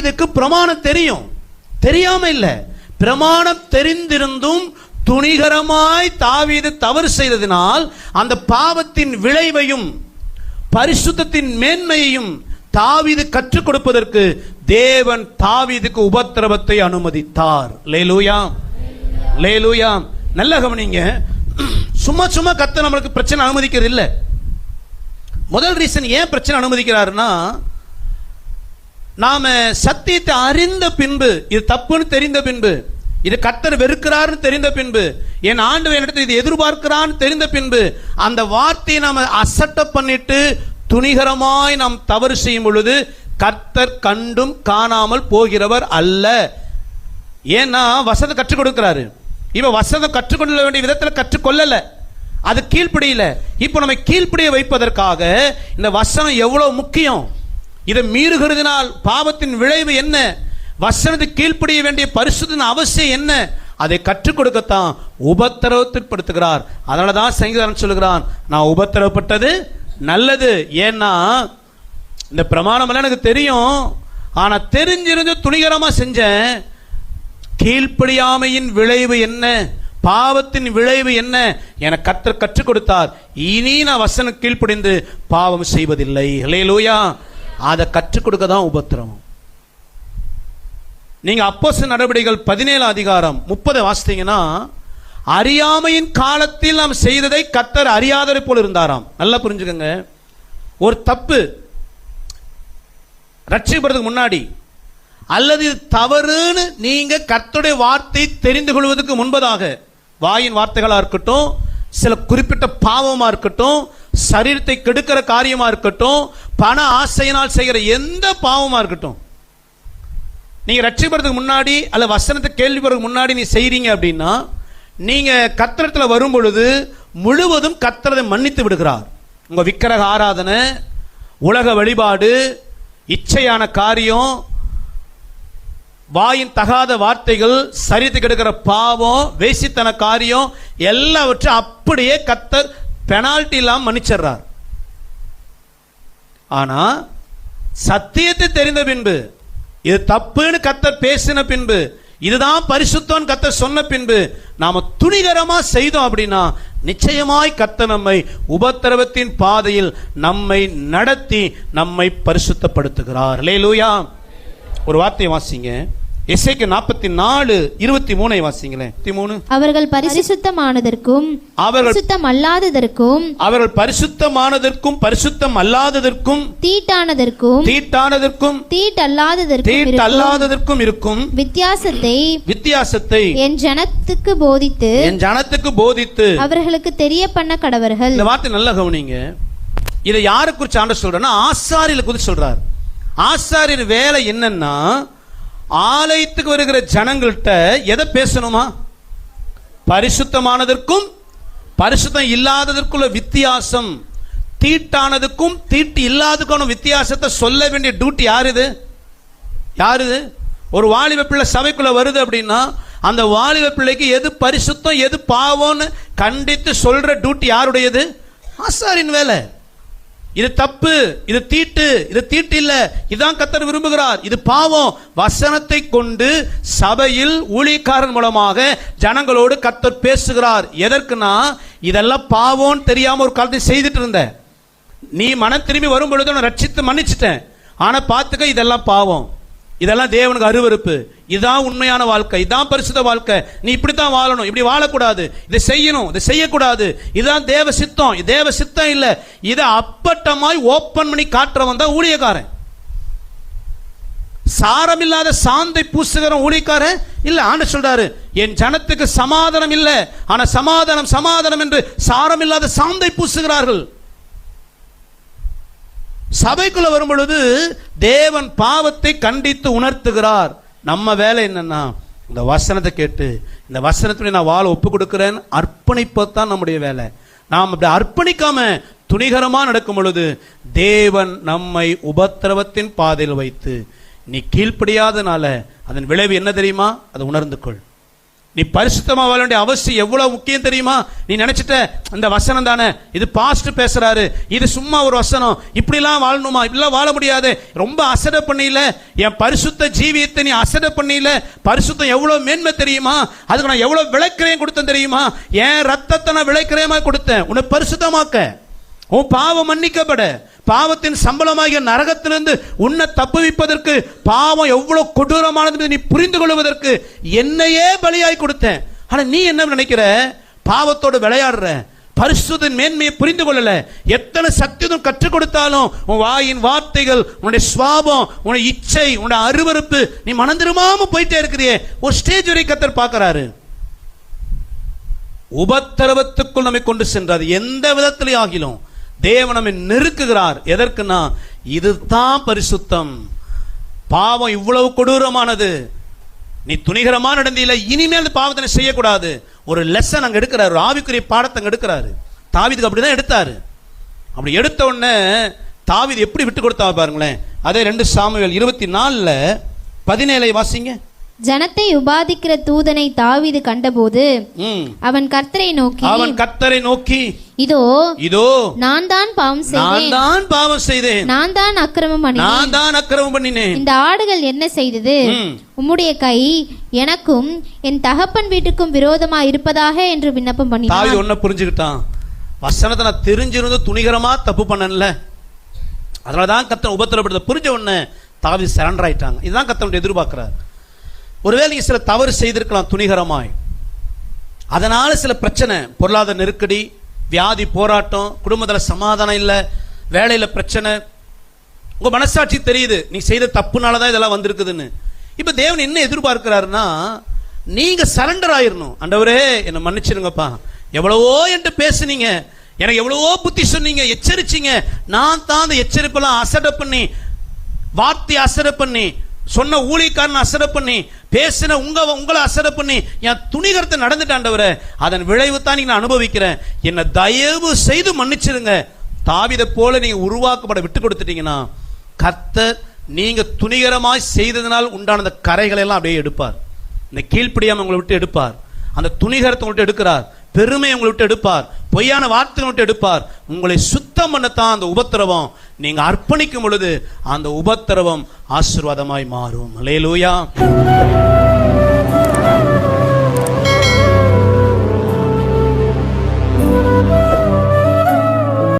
தாவீதுக்கு பிரமாணம் தெரியும். தெரியாம இல்ல. பிரமாணம் தெரிந்திருந்தும் துணிகரமாய் தாவீது தவறு செய்ததினால் அந்த பாவத்தின் விளைவையும் பரிசுத்தத்தின் மேன்மையையும் தாவீது கற்றுக் கொடுப்பதற்கு தேவன் தாவீதுக்கு உபத்திரவத்தை அனுமதித்தார். லேலூயா. லேலூயா. நல்ல கவனிங்க. சும்மா சும்மா கத்த நம்மளுக்கு பிரச்சனை அனுமதிக்கிறது இல்லை முதல் ரீசன் ஏன் பிரச்சனை அனுமதிக்கிறாருன்னா நாம சத்தியத்தை அறிந்த பின்பு இது தப்புன்னு தெரிந்த பின்பு இது கத்தர் வெறுக்கிறாருன்னு தெரிந்த பின்பு என் ஆண்டு என்னிடத்தில் இது எதிர்பார்க்கிறான்னு தெரிந்த பின்பு அந்த வார்த்தையை நாம அசட்ட பண்ணிட்டு துணிகரமாய் நாம் தவறு செய்யும் பொழுது கர்த்தர் கண்டும் காணாமல் போகிறவர் அல்ல. ஏன்னா வசதம் கற்றுக் கொடுக்கிறாரு. இவன் வசதம் கற்றுக்கொள்ள வேண்டிய விதத்தில் கற்றுக்கொள்ளல அது கீழ்ப்படியில. இப்போ நம்ம கீழ்ப்படிய வைப்பதற்காக இந்த வசனம் எவ்வளவு முக்கியம்? இதை மீறுகிறதுனால் பாவத்தின் விளைவு என்ன? வசனத்துக்கு கீழ்ப்படிய வேண்டிய பரிசுத்தின் அவசியம் என்ன? அதை கற்றுக் கொடுக்கத்தான் உபத்திரவத்திற்படுத்துகிறார். அதனால தான் சங்கீதம் சொல்லுகிறான் நான் உபத்திரவப்பட்டது நல்லது. ஏன்னா இந்த பிரமாணம் எல்லாம் எனக்கு தெரியும். ஆனால் தெரிஞ்சிருந்து துணிகரமாக செஞ்சேன். கீழ்ப்படியாமையின் விளைவு என்ன? பாவத்தின் விளைவு என்ன? என கத்தர் கற்றுக் கொடுத்தார் இனி நான் வசனம் கீழ்ப்படிந்து பாவம் செய்வதில்லை. இல்லையிலூயா அதை கற்றுக் கொடுக்க தான் உபத்திரவம். நீங்க அப்போஸ் நடவடிக்கைகள் பதினேழு அதிகாரம் முப்பது வாசித்தீங்கன்னா அறியாமையின் காலத்தில் நாம் செய்ததை கத்தர் அறியாதரை போல் இருந்தாராம். நல்லா புரிஞ்சுக்கங்க. ஒரு தப்பு ரட்சிக்கப்படுறதுக்கு முன்னாடி அல்லது இது தவறுன்னு நீங்க கர்த்தருடைய வார்த்தை தெரிந்து கொள்வதற்கு முன்பதாக வாயின் வார்த்தைகளாக இருக்கட்டும் சில குறிப்பிட்ட பாவமாக இருக்கட்டும் சரீரத்தை கெடுக்கிற காரியமா இருக்கட்டும் பண ஆசையினால் செய்கிற எந்த பாவமாக இருக்கட்டும். நீங்கள் ரட்சிப்படுறதுக்கு முன்னாடி அல்ல வசனத்தை கேள்விப்படுறதுக்கு முன்னாடி நீ செய்கிறீங்க அப்படின்னா நீங்கள் கத்திரத்தில் வரும் பொழுது முழுவதும் கத்திரதை மன்னித்து விடுகிறார். உங்கள் விக்கிரக ஆராதனை உலக வழிபாடு இச்சையான காரியம் வாயின் தகாத வார்த்தைகள் சரித்து கெடுக்கிற பாவம் வேசித்தன காரியம் எல்லாவற்றையும் அப்படியே கத்தர் பெனால்ட்டி இல்லாமல் மன்னிச்சிடுறார். ஆனா சத்தியத்தை தெரிந்த பின்பு இது தப்புன்னு கத்த பேசின பின்பு இதுதான் பரிசுத்தம் கத்த சொன்ன பின்பு நாம துணிகரமா செய்தோம் அப்படின்னா நிச்சயமாய் கத்த நம்மை உபத்திரவத்தின் பாதையில் நம்மை நடத்தி நம்மை பரிசுத்தப்படுத்துகிறார். லேலூயா ஒரு வார்த்தையை வாசிங்க. எஸ்ஐக்கு நாற்பத்தி நாலு இருபத்தி மூணை வாசிங்களேன். மூணு அவர்கள் பரிசுத்தமானதற்கும் அவர்கள் பரிசுத்தம் அல்லாததற்கும் அவர்கள் பரிசுத்தமானதற்கும் பரிசுத்தம் அல்லாததற்கும் தீட்டானதற்கும் தீட்டானதற்கும் தீட்டல்லாததற்கும் தீட்டு இருக்கும். அல்லாததற்கும் இருக்கும். வித்தியாசத்தை வித்தியாசத்தை என் ஜனத்துக்கு போதித்து என் ஜனத்துக்கு போதித்து அவர்களுக்கு தெரிய பண்ண கடவர்கள். இந்த வார்த்தை நல்லா கவனிங்க. இதை யாரை குறிச்சு ஆண்டு சொல்றேன்னா ஆசாரியல குறித்து சொல்றார். ஆசாரியர் வேலை என்னன்னா ஆலயத்துக்கு வருகிற ஜனங்கள்கிட்ட எதை பேசணுமா? பரிசுத்தமானதற்கும் பரிசுத்தம் இல்லாததற்குள்ள வித்தியாசம். தீட்டானதுக்கும் தீட்டு இல்லாததுக்கான வித்தியாசத்தை சொல்ல வேண்டிய டியூட்டி யார் இது யார் இது ஒரு வாலிப பிள்ளை சபைக்குள்ள வருது அப்படின்னா அந்த வாலிப பிள்ளைக்கு எது பரிசுத்தம் எது பாவம்னு கண்டித்து சொல்ற டியூட்டி யாருடையது? ஆசாரின் வேலை. இது தப்பு இது தீட்டு இது தீட்டு இல்ல. இதான் கத்தர் விரும்புகிறார். இது பாவம். வசனத்தை கொண்டு சபையில் ஊழியக்காரன் மூலமாக ஜனங்களோடு கத்தர் பேசுகிறார். எதற்குனா இதெல்லாம் பாவம் தெரியாம ஒரு காலத்தை செய்துட்டு இருந்த. நீ மனம் திரும்பி வரும் பொழுது ரட்சித்து மன்னிச்சிட்டேன். ஆனா பார்த்துக்க இதெல்லாம் பாவம். இதெல்லாம் தேவனுக்கு அருவருப்பு. இதுதான் உண்மையான வாழ்க்கை. இதான் பரிசுத்த வாழ்க்கை. நீ இப்படித்தான் வாழணும். இப்படி வாழக்கூடாது. இதை செய்யணும். இதை செய்யக்கூடாது. இதுதான் தேவ சித்தம். இது தேவ சித்தம் இல்ல. இதை அப்பட்டமாய் ஓப்பன் பண்ணி காட்டுறவன் தான் ஊழியக்காரன். சாரம் இல்லாத சாந்தை பூசுகிற ஊழியக்காரன் இல்ல. ஆண்டு சொல்றாரு என் ஜனத்துக்கு சமாதானம் இல்ல. ஆனா சமாதானம் சமாதானம் என்று சாரம் இல்லாத சாந்தை பூசுகிறார்கள். சபைக்குள்ள வரும்பொழுது தேவன் பாவத்தை கண்டித்து உணர்த்துகிறார். நம்ம வேலை என்னன்னா இந்த வசனத்தை கேட்டு இந்த வசனத்துடைய நான் வாழ ஒப்பு கொடுக்கிறேன் அர்ப்பணிப்பதான் நம்முடைய வேலை. நாம் அப்படி அர்ப்பணிக்காம துணிகரமாக நடக்கும் பொழுது தேவன் நம்மை உபத்திரவத்தின் பாதையில் வைத்து நீ கீழ்ப்படியாதனால அதன் விளைவு என்ன தெரியுமா? அதை உணர்ந்து கொள். நீ பரிசுத்தமா வாழ வேண்டிய அவசியம் எவ்வளவு முக்கியம் தெரியுமா? நீ நினைச்சிட்ட இந்த வசனம் தானே? இது பாஸ்ட் பேசுறாரு. இது சும்மா ஒரு வசனம். இப்படிலாம் வாழணுமா? இப்படிலாம் வாழ முடியாது. ரொம்ப அசட பண்ணியில. என் பரிசுத்த ஜீவியத்தை நீ அசட பண்ணியில. பரிசுத்தம் எவ்வளவு மேன்மை தெரியுமா? அதுக்கு நான் எவ்வளவு விளைக்கிறேன் கொடுத்தேன் தெரியுமா? என் ரத்தத்தை நான் விளைக்கிறேமா கொடுத்தேன்? உன்னை பரிசுத்தமாக்க. உன் பாவம் மன்னிக்கப்பட. பாவத்தின் சம்பளமாகிய நரகத்திலிருந்து உன்னை தப்புவிப்பதற்கு பாவம் எவ்வளவு கொடூரமானது நீ புரிந்து கொள்வதற்கு என்னையே பலியாய் கொடுத்தேன். ஆனா நீ என்ன நினைக்கிற? பாவத்தோடு விளையாடுற. பரிசுதன் மேன்மையை புரிந்து கொள்ளல. எத்தனை சக்தியும் கற்றுக் கொடுத்தாலும் உன் வாயின் வார்த்தைகள் உன்னுடைய சுவாபம் உன்னுடைய இச்சை உன்னுடைய அருவருப்பு நீ மனம் போயிட்டே இருக்கிறியே. ஒரு ஸ்டேஜ் வரை கத்தர் பார்க்கறாரு. உபத்திரவத்துக்குள் நம்மை கொண்டு சென்றார். எந்த விதத்திலே ஆகிலும் தேவனமை நெருக்குகிறார். எதற்குன்னா இதுதான் பரிசுத்தம். பாவம் இவ்வளவு கொடூரமானது. நீ துணிகரமா நடந்தியில இனிமேல் அந்த பாவத்தை நீ செய்யக்கூடாது. ஒரு லெசன் அங்க எடுக்கிறாரு. ஒரு ஆவிக்குரிய பாடத்தை அங்கே எடுக்கிறாரு. தாவீதுக்கு அப்படிதான் எடுத்தாரு. அப்படி எடுத்த உடனே தாவிது எப்படி விட்டு கொடுத்தா பாருங்களேன். அதே ரெண்டு சாமுவேல் இருபத்தி நாலுல பதினேழை வாசிங்க. ஜனத்தை உபாதிக்கிற தூதனை தாவீது கண்டபோது அவன் கர்த்தரை நோக்கி அவன் கர்த்தரை நோக்கி இதோ இதோ நான் தான் பாவம் நான் செய்தேன் தான் பாவம் செய்தேன். நான் தான் அக்கிரமம் பண்ணினேன். நான் தான் அக்கிரமம் பண்ணினேன். இந்த ஆடுகள் என்ன செய்தது. உம்முடைய கை எனக்கும் என் தகப்பன் வீட்டுக்கும் விரோதமா இருப்பதாக என்று விண்ணப்பம் தாவீது பண்ணினான் ஒன்ன புரிஞ்சுக்கிட்டான். வசனத்தை நான் தெரிஞ்சிருந்து துணிகரமா தப்பு பண்ணல அதனாலதான் கத்தன் உபத்திரப்படுத்த புரிஞ்ச உடனே தாவீது சரண்டர் ஆயிட்டாங்க. இதுதான் கத்தனுடைய எதிர்பார்க்கிறார். ஒருவேளை நீங்கள் சில தவறு செய்திருக்கலாம் துணிகரமாய். அதனால் சில பிரச்சனை பொருளாதார நெருக்கடி வியாதி போராட்டம் குடும்பத்தில் சமாதானம் இல்லை வேலையில் பிரச்சனை. உங்கள் மனசாட்சி தெரியுது நீ செய்த தப்புனால தான் இதெல்லாம் வந்திருக்குதுன்னு. இப்போ தேவன் என்ன எதிர்பார்க்கிறாருன்னா நீங்கள் சரண்டர் ஆயிடணும் அண்டவரே என்னை மன்னிச்சிருங்கப்பா. எவ்வளவோ என்று பேசுனீங்க எனக்கு எவ்வளவோ புத்தி சொன்னீங்க எச்சரிச்சிங்க. நான் தான் அந்த எச்சரிப்பெல்லாம் அசட பண்ணி வார்த்தை அசட பண்ணி சொன்ன ஊழியக்காரன் அசட பண்ணி பேசின உங்க உங்களை அசட பண்ணி என் துணிகரத்தை நடந்துட்டாண்டவர அதன் விளைவு தான் நீங்க நான் அனுபவிக்கிறேன். என்னை தயவு செய்து மன்னிச்சிருங்க. தாவிதை போல நீங்க உருவாக்கப்பட விட்டு கொடுத்துட்டீங்கன்னா கர்த்தர் நீங்க துணிகரமாய் செய்ததினால் உண்டான அந்த கரைகளை எல்லாம் அப்படியே எடுப்பார். இந்த கீழ்ப்படியாம உங்களை விட்டு எடுப்பார். அந்த துணிகரத்தை உங்கள்கிட்ட எடுக்கிறார். பெருமை உங்களை விட்டு எடுப்பார். பொய்யான வார்த்தைகளை விட்டு எடுப்பார். உங்களை சுத்தம் பண்ணத்தான் அந்த உபத்திரவம். நீங்க அர்ப்பணிக்கும் பொழுது அந்த உபத்திரவம் ஆசீர்வாதமாய் மாறும். அலேலூயா